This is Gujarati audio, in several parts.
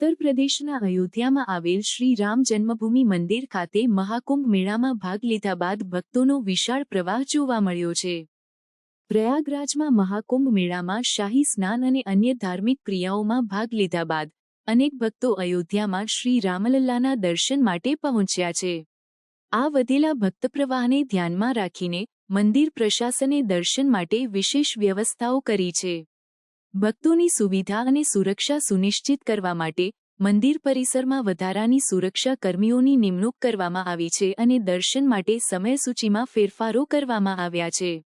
ઉત્તર પ્રદેશના અયોધ્યામાં આવેલ શ્રી રામ જન્મભૂમિ મંદિર ખાતે મહાકુંભ મેળામાં ભાગ લીધા બાદ ભક્તોનો વિશાળ પ્રવાહ જોવા મળ્યો છે. પ્રયાગરાજમાં મહાકુંભ મેળામાં શાહી સ્નાન અને અન્ય ધાર્મિક ક્રિયાઓમાં ભાગ લીધા બાદ અનેક ભક્તો અયોધ્યામાં શ્રી રામલલ્લાના દર્શન માટે પહોંચ્યા છે. આ વધેલા ભક્ત પ્રવાહને ધ્યાનમાં રાખીને મંદિર પ્રશાસને દર્શન માટે વિશેષ વ્યવસ્થાઓ કરી છે. ભક્તોની સુવિધા અને સુરક્ષા સુનિશ્ચિત કરવા માટે મંદિર પરિસરમાં વધારાની સુરક્ષા કર્મીઓની નિમણૂક કરવામાં આવી છે અને દર્શન માટે સમયસૂચિમાં ફેરફારો કરવામાં આવ્યા છે.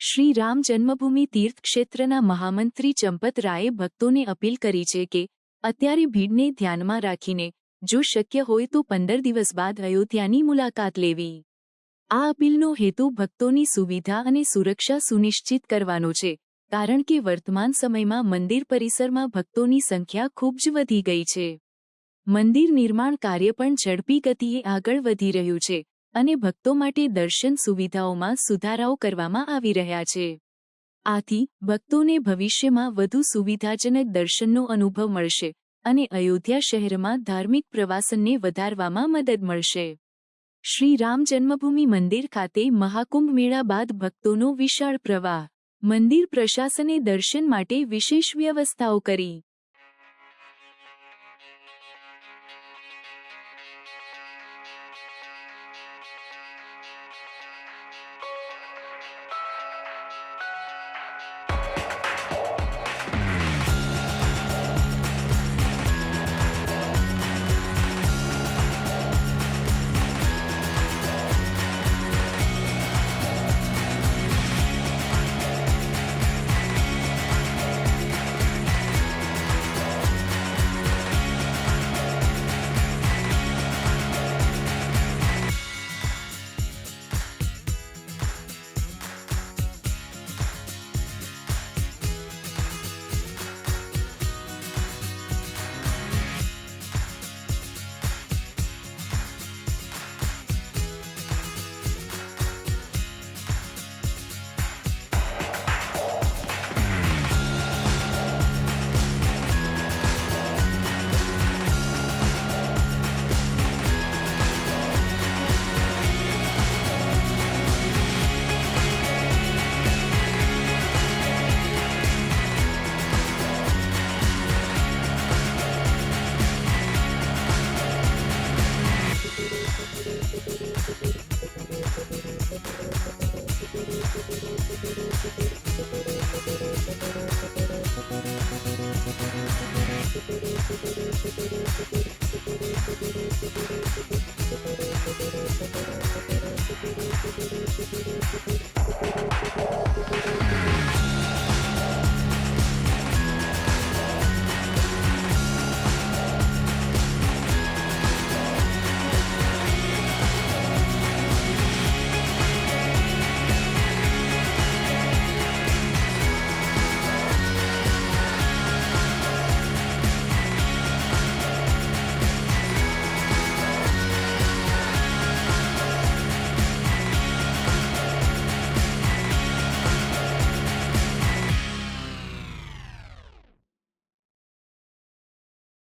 શ્રી રામ જન્મભૂમિ તીર્થ ક્ષેત્રના મહામંત્રી ચંપત રાયે ભક્તોને અપીલ કરી છે કે, અત્યારે ભીડને ધ્યાનમાં રાખીને, જો શક્ય હોય તો પંદર દિવસ બાદ અયોધ્યાની મુલાકાત લેવી. આ અપીલનો હેતુ ભક્તોની સુવિધા અને સુરક્ષા સુનિશ્ચિત કરવાનો છે. કારણ કે વર્તમાન સમયમાં મંદિર પરિસરમાં ભક્તોની સંખ્યા ખૂબ જ વધી ગઈ છે. મંદિર નિર્માણ કાર્ય પણ ઝડપી ગતિએ આગળ વધી રહ્યું છે અને ભક્તો માટે દર્શન સુવિધાઓમાં સુધારાઓ કરવામાં આવી રહ્યા છે. આથી, ભક્તોને ભવિષ્યમાં વધુ સુવિધાજનક દર્શનનો અનુભવ મળશે અને અયોધ્યા શહેરમાં ધાર્મિક પ્રવાસનને વધારવામાં મદદ મળશે. શ્રી રામ જન્મભૂમિ મંદિર ખાતે મહાકુંભ મેળા બાદ ભક્તોનો વિશાળ પ્રવાહ મંદિર પ્રશાસને દર્શન માટે વિશેષ વ્યવસ્થાઓ કરી. Thank you.